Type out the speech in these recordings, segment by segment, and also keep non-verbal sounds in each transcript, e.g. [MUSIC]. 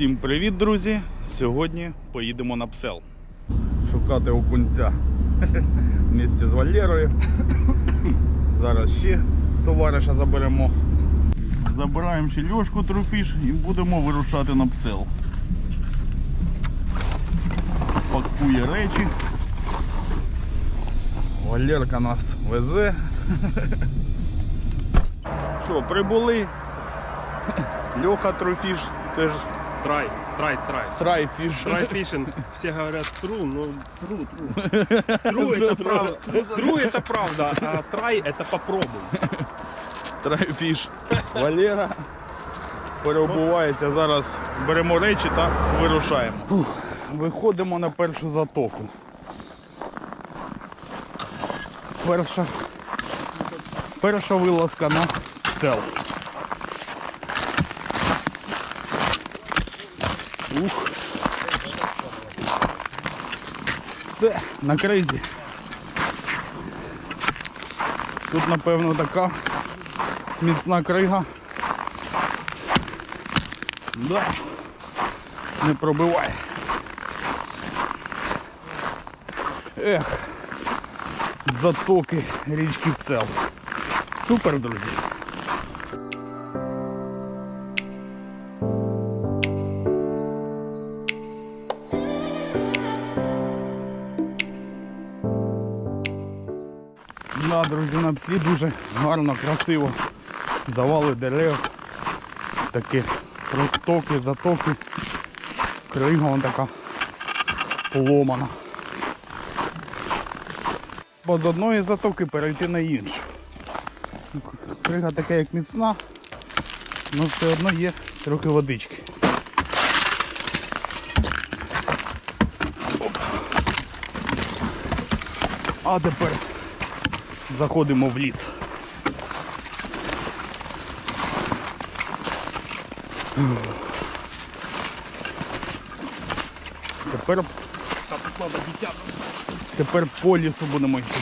Всім привіт, друзі! Сьогодні поїдемо на псел. Шукати окунця в місті з Валєрою. Зараз ще товариша заберемо. Забираємо ще льошку трофіш і будемо вирушати на псел. Пакує речі. Валерка нас везе. Що, прибули? Льоха трофіш теж Трай, трай, трай. трайфіш. Трай фишинг. Все говорят тру, но тру, тру. [LAUGHS] Тру это правда. Тру это правда, а трай это попробуй. Трайфіш. Валера переобувається. Зараз беремо речі та вирушаємо. Фух, Виходимо на першу затоку. Перша, перша вилазка на сел. Ух. Все, на кризі. Тут, напевно, така міцна крига. Да. Не пробивай. Ех. Затоки річки Псел. Супер, друзі. Друзі, на пслі дуже гарно, красиво. Завали дерев. Такі протоки, затоки. Крига вон така поломана. Бо з одної затоки перейти на іншу. Крига така як міцна, але все одно є трохи водички. А тепер заходимо в ліс. Тепер, тепер по лісу будемо йти.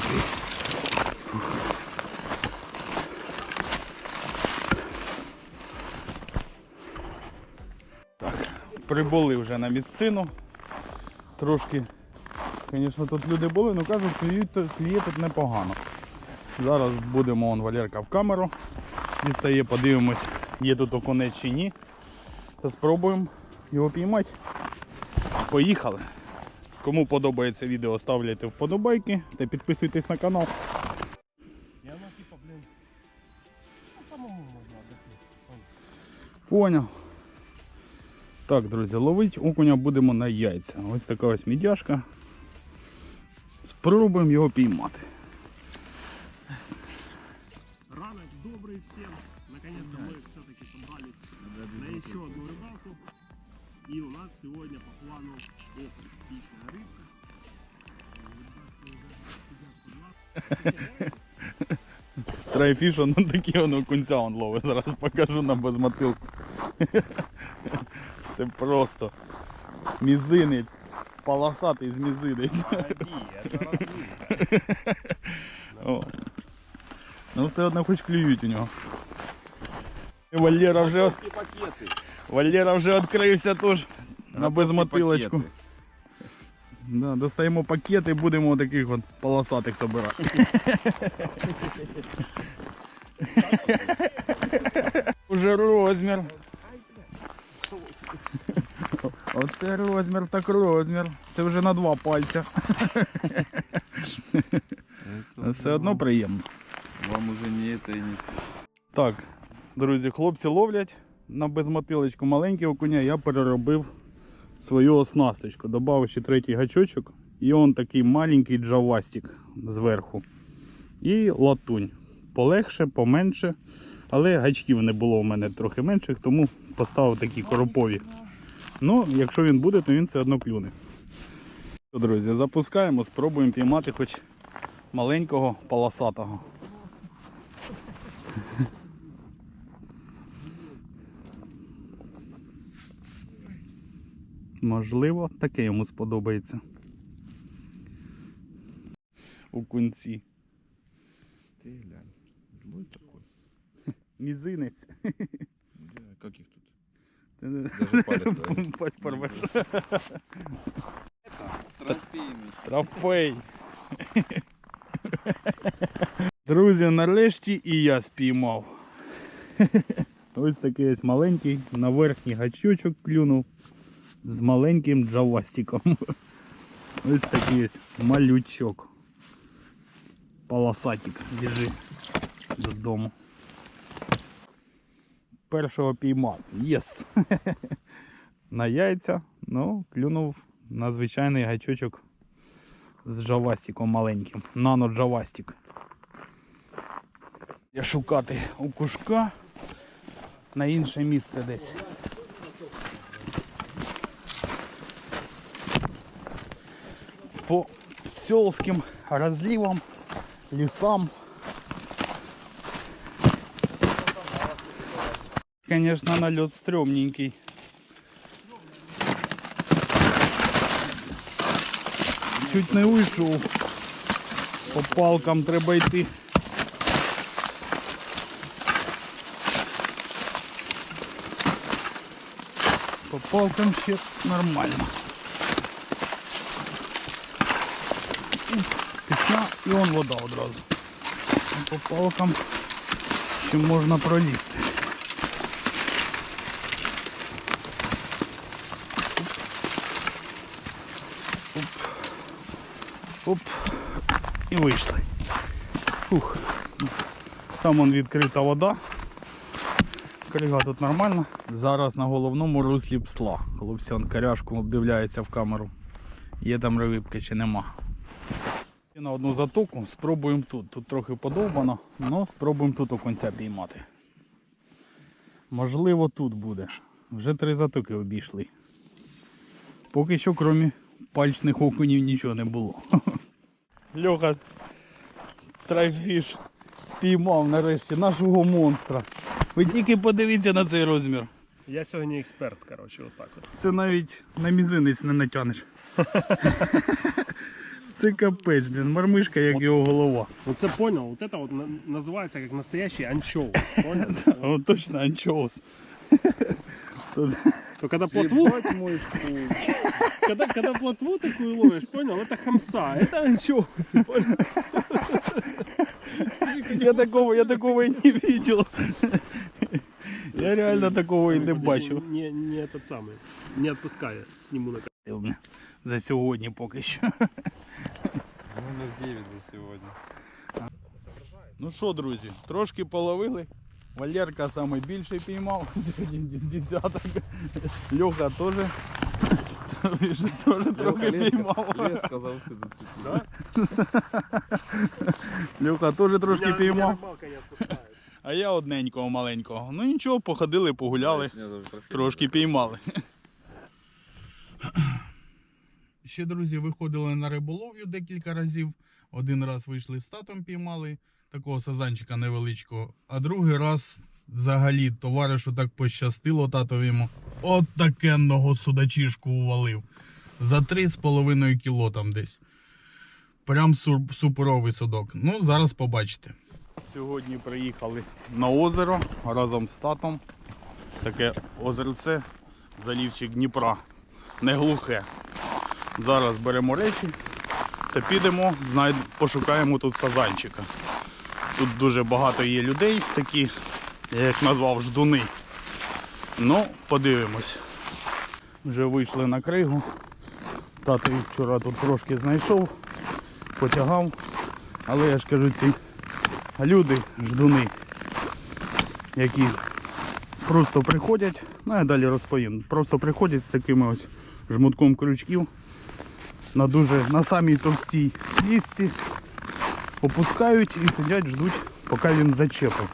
Так, прибули вже на місцину. Трошки, звісно, тут люди були, але кажуть, клює тут непогано. Зараз будемо он Валерка в камеру. Дістає, подивимось, є тут окунець чи ні. Та спробуємо його піймати. Поїхали. Кому подобається відео, ставляйте вподобайки та підписуйтесь на канал. И она типа, блин, ну, самому отдохнуть. Поняв. Так, друзі, ловить окуня будемо на яйця. Ось така ось мідяшка. Спробуємо його піймати. И у нас сегодня по плану окунь. Отличная рыбка. Трайфіш, он такі он окунця он ловить. Зараз покажу на безмотилку. Це просто мізинець. Полосатий з мізинець. это разлив. О. Ну все одно хоч клюють у нього. І Валера вже, пакеты. Валера вже відкрився теж на безмотилочку. Да, достаємо пакети і будемо таких от полосатих собирати. [LAUGHS] Уже розмір. Оце розмір, так розмір. Це вже на два пальця. Все одно приємно. Вам уже не это и не... Так, друзі, хлопці ловлять на безмотилочку маленький окуня, я переробив свою оснасточку. Добавив третій гачочок і он такий маленький джавастик зверху. І латунь. Полегше, поменше. Але гачків не було у мене трохи менших, тому поставив такі коропові. Ну, якщо він буде, то він все одно клюне. Друзі, запускаємо, спробуємо піймати хоч маленького полосатого. Можливо, таке йому сподобається. У кунці. Ты глянь, злой такой. Мізинець. Как их тут? Та Даже палец. [LAUGHS] Пать порвеш. Трофей. Друзі, нарешті і я спіймав. Ось такий ось маленький на верхній гачочок клюнув з маленьким джавастиком. Ось такий ось малючок. Полосатик. Біжи додому. Першого піймав. Єс! [LAUGHS] на яйця, ну, клюнув на звичайний гачочок з джавастиком маленьким. Нано джавастик. Я шукати у кушка на інше місце десь. По селським розливам, лісам. Конечно, налет стрёмненький. Чуть не уйшов. По палкам треба йти. По палкам ще нормально. І он вода одразу. По палкам ще можна пролізти. Оп. І вийшли. Фух. Там он відкрита вода. Крига тут нормальна. Зараз на головному руслі псла. Хлопці он каряшку обдивляється в камеру. Є там рибки чи нема. На одну затоку спробуємо тут. Тут трохи подовбано, але спробуємо тут окунця піймати. Можливо, тут буде. Вже три затоки обійшли. Поки що, крім пальчних окунів, нічого не було. [LAUGHS] Льоха трайфіш піймав нарешті нашого монстра. Ви тільки подивіться на цей розмір. Я сьогодні експерт, коротше, отак от. Це навіть на мізинець не натягнеш. [LAUGHS] Це капець, блін, мармишка, як його голова. Оце понял, вот это вот на- називається як настоящий анчоус. Понял? О, точно анчоус. Тут То когда плотву, когда, когда плотву такую ловишь, понял, это хамса, это анчоусы, понял? Я такого, я такого і не бачив. Я реально такого і не бачив. Не, не этот самый, не отпуская, сниму на камеру. За сьогодні поки що. Номер 9 за сегодня. Ну що, друзі, трошки половили. Валерка найбільший піймав [LAUGHS] сьогодні з десяток. Льоха теж. Теж трохи піймав. Льоха теж трошки піймав. А я одненького маленького. Ну нічого, походили, погуляли. Трошки піймали. Ще, друзі, виходили на риболовлю декілька разів. Один раз вийшли з татом піймали такого сазанчика невеличкого, а другий раз взагалі товаришу так пощастило татовому. От такенного судачишку увалив. За 3,5 кіло там десь. Прям суперовий судок. Ну, зараз побачите. Сьогодні приїхали на озеро разом з татом. Таке озерце, залівчик Дніпра. Не глухе. Зараз беремо речі та підемо, знайд... пошукаємо тут сазанчика. Тут дуже багато є людей, такі, я як назвав, ждуни. Ну, подивимось. Вже вийшли на кригу. Тато вчора тут трошки знайшов, потягав. Але я ж кажу, ці люди, ждуни, які просто приходять, ну я далі розповім. Просто приходять з такими ось жмутком крючків на дуже на самій товстій лісці, опускають і сидять, ждуть, поки він зачепить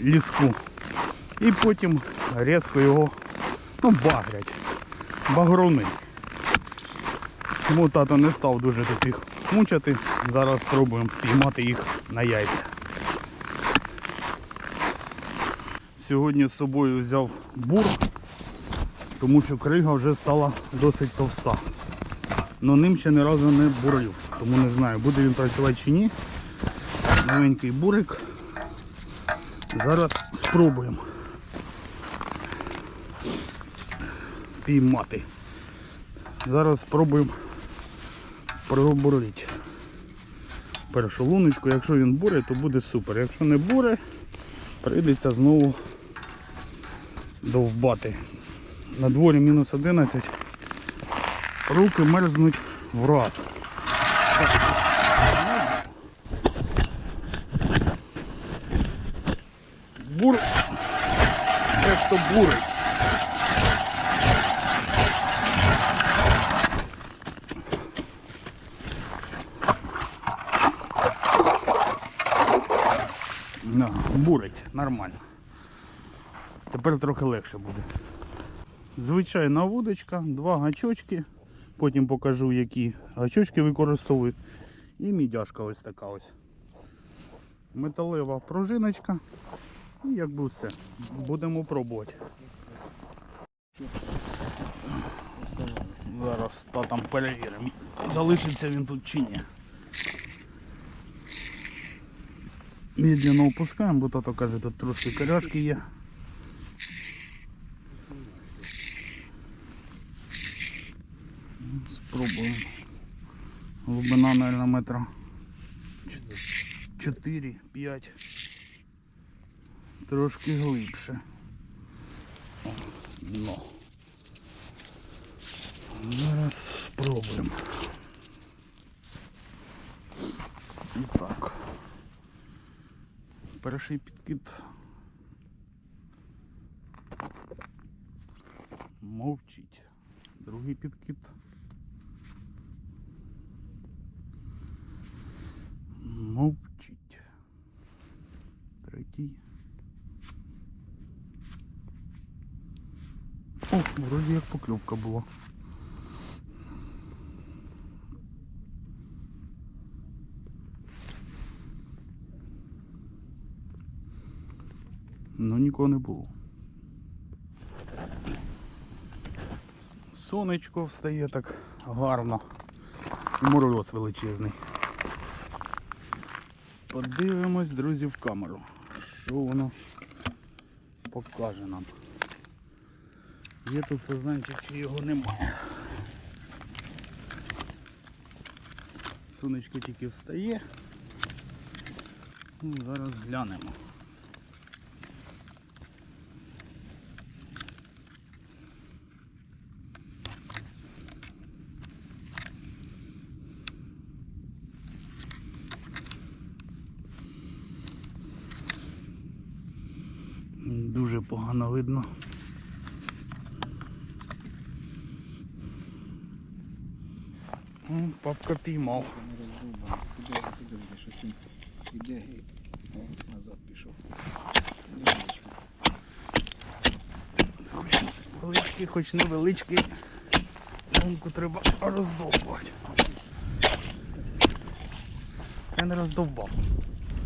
ліску. І потім різко його ну, багрять. Багруни. Тому тато не став дуже тут їх мучити. Зараз спробуємо піймати їх на яйця. Сьогодні з собою взяв бур, тому що крига вже стала досить товста. Но ним ще ні разу не бурив, тому не знаю, буде він працювати чи ні. Новенький бурик. Зараз спробуємо. піймати. Зараз спробуємо пробурити першу луночку. Якщо він буре, то буде супер. Якщо не буре, прийдеться знову довбати. На дворі мінус 11. Руки мерзнуть враз. Бур. Те, що бурить. На, бурить, нормально. Тепер трохи легше буде. Звичайна вудочка, два гачочки. Потім покажу, які гачочки використовують. І мідяшка ось така ось. Металева пружиночка. І якби все. Будемо пробувати. Зараз та там перевіримо. Залишиться він тут чи ні. Медленно опускаємо, бо тато каже, тут трошки коряшки є. Метра 4-5. Трошки глибше. Дно. Зараз спробуємо. І так. Перший підкид. Мовчить. Другий підкид. Мовчить. Третій. О, вроді як покльовка була. Ну нікого не було. Сонечко встає так гарно. І величезний. Подивимось, друзі, в камеру. Що воно покаже нам. Є тут сазанчик, чи його немає. Сонечко тільки встає. Ну, зараз глянемо. Дуже погано видно. Папка піймав. Іде. О, назад пішов. Величкий, хоч невеличкий. Лунку треба роздовбувати. Я не роздовбав.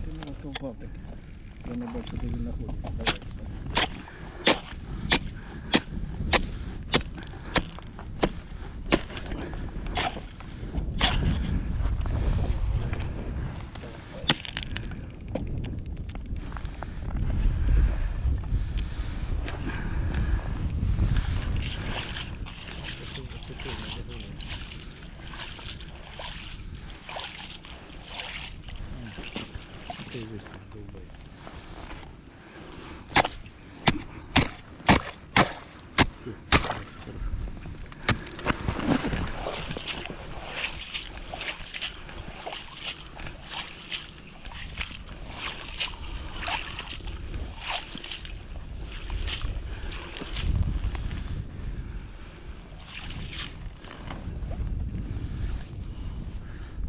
Ти не впав таки. Я не бачу, де він знаходиться. Давай. Ти висунь, довбай.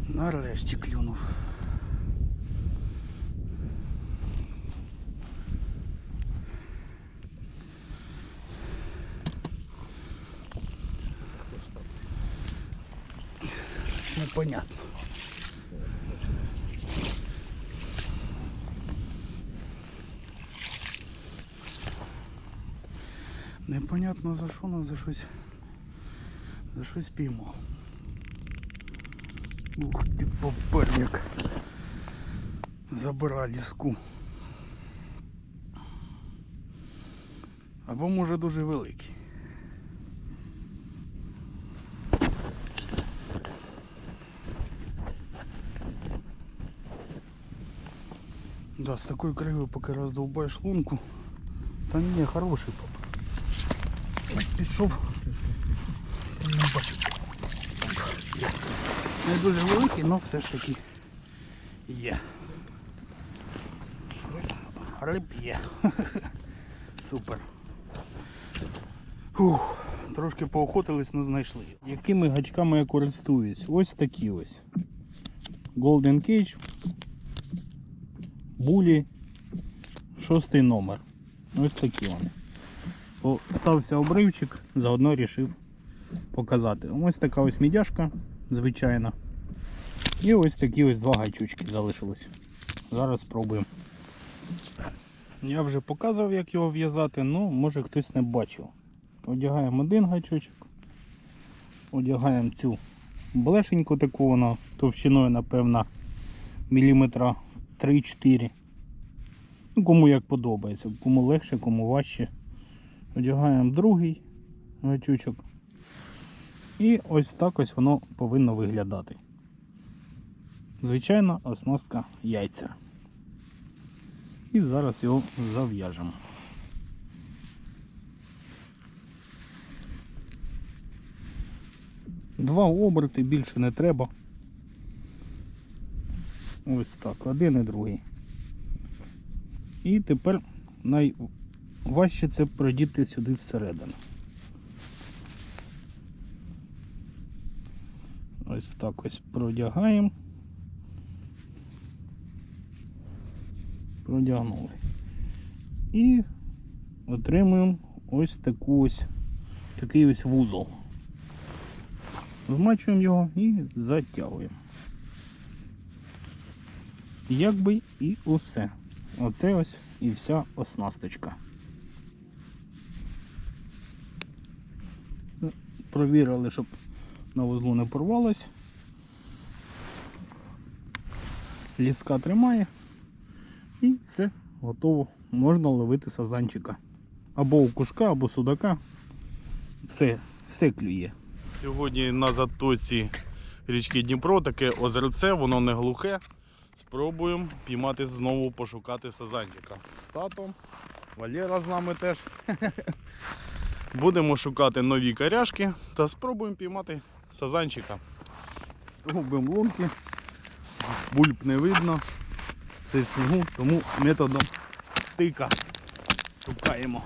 Нарешті клюнув. Непонятно. Непонятно за що, але за щось. За щось піймав. Ух ти поперник. Забира ліску. Або може дуже великий. Да, з такою кривою поки роздовбаєш лунку. Та ні, хороший поп. Ось пішов. Не бачу. Не дуже великий, але все ж таки є. Риб є. Супер. Фух, трошки поохотились, але знайшли. Якими гачками я користуюсь? Ось такі ось. Golden Cage. Булі. Шостий номер. Ось такі вони. О, Стався обривчик, заодно вирішив показати. Ось така ось мідяшка, звичайна. І ось такі ось два гачучки залишились. Зараз спробуємо. Я вже показував, як його в'язати, ну може хтось не бачив. Одягаємо один гачочок, одягаємо цю блешеньку таку, вона товщиною, напевно, міліметра 3-4. Ну, кому як подобається, кому легше, кому важче. Одягаємо другий гачочок. І ось так ось воно повинно виглядати. Звичайна оснастка яйця. І зараз його зав'яжемо. Два оберти більше не треба. Ось так, один і другий. І тепер найважче це продіти сюди всередину. Ось так ось продягаємо. Продягнули. І отримуємо ось таку ось такий ось вузол. Змачуємо його і затягуємо. Якби і усе. Оце ось і вся оснасточка. Провірили, щоб на вузлу не порвалось. Ліска тримає. І все, готово. Можна ловити сазанчика. Або у кушка, або судака. Все, все клює. Сьогодні на затоці річки Дніпро таке озерце, воно не глухе. Спробуємо піймати знову пошукати сазанчика. З татом. Валера з нами теж. [LAUGHS] Будемо шукати нові коряшки та спробуємо піймати сазанчика. Робимо лунки. Бульб не видно. Все в снігу, тому методом тика шукаємо.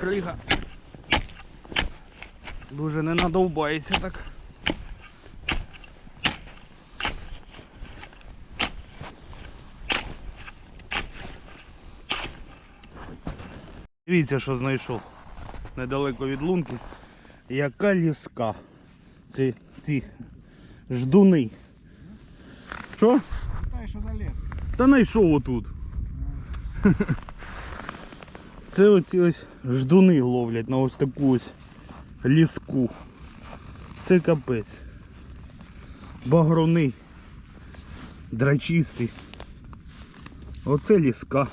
Крига. Дуже не надовбається так. Дивіться, що знайшов недалеко від лунки. Яка ліска. Це ці ждуни. Що? Та що залез. Та знайшов отут. Це оці ось ждуни ловлять на ось таку ось ліску. Це капець. Багрони. Драчистий. Оце ліска.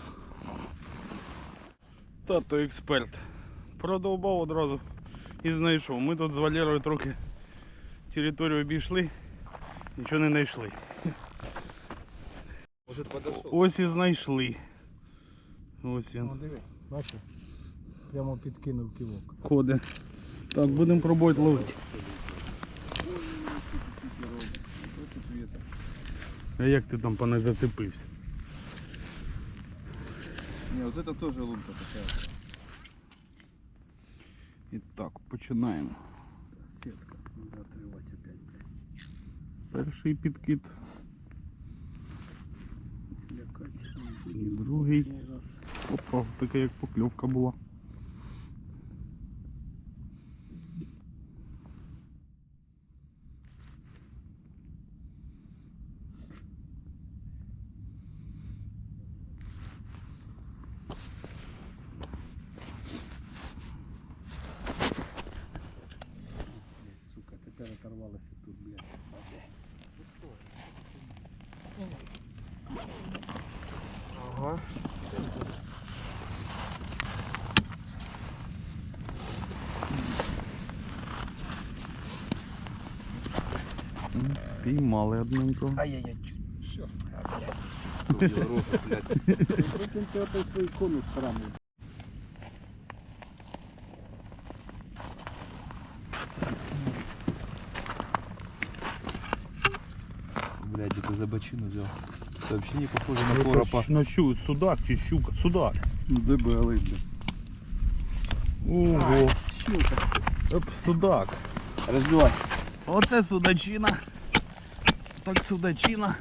Тато експерт. Продовбав одразу і знайшов. Ми тут з Валерою трохи територію обійшли, нічого не знайшли. Ось і знайшли. Ось він. Бачиш? Прямо підкинув ківок. Ходить. Так, будемо пробувати ловити. А як ти там пане зацепився? Не, вот это тоже лунка такая. І так, починаємо. Сітка. Треба отривати опять. Перший підкид, Лякать. і другий. Опа, така як покльовка була. Сука, тепер оторвалося тут, блядь. Ага. Піймали одненького. Ай-яй-яй. Все. Прикинь, ти опять свій конус срамий. Блядь, это за бочину взял. Это вообще не похоже на Это коропа. ж На щу, судак чи щука? Судак. Дебелий, блядь. Ого. Оп, судак. Разбивай. Оце судачина. Так судачина.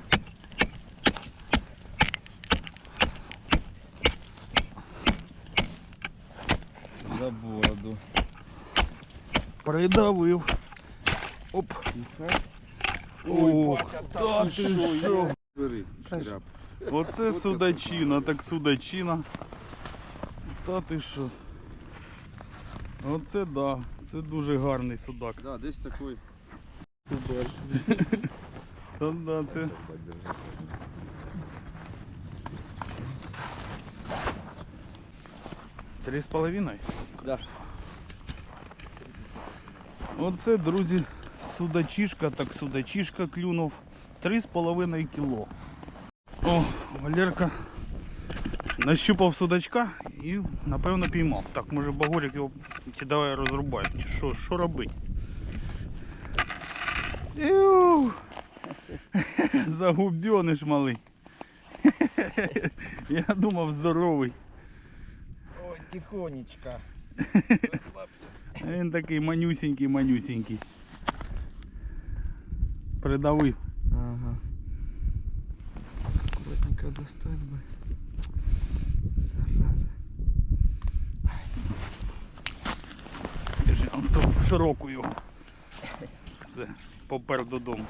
За бороду. Придавив. Оп. Ох, та ти що? Оце судачина, так судачина. Та ти що? Оце да. Це дуже гарний судак. Да, десь такой. Та [LAUGHS] да, це. Три з половиною? Да. Оце, друзі, судачишка, так судачишка клюнув. Три з половиною кіло. О, Валерка нащупав судачка і напевно піймав. Так, може Багорик його чи давай розрубай, чи що, що робить? [LAUGHS] Іу! Загубьониш малий. [LAUGHS] Я думав здоровий. Ой, тихонечко. Він такий манюсенький, манюсенький. Придавив. Ага. Аккуратненько достать бы. Зараза. Я ж в широку його. Все, попер додому.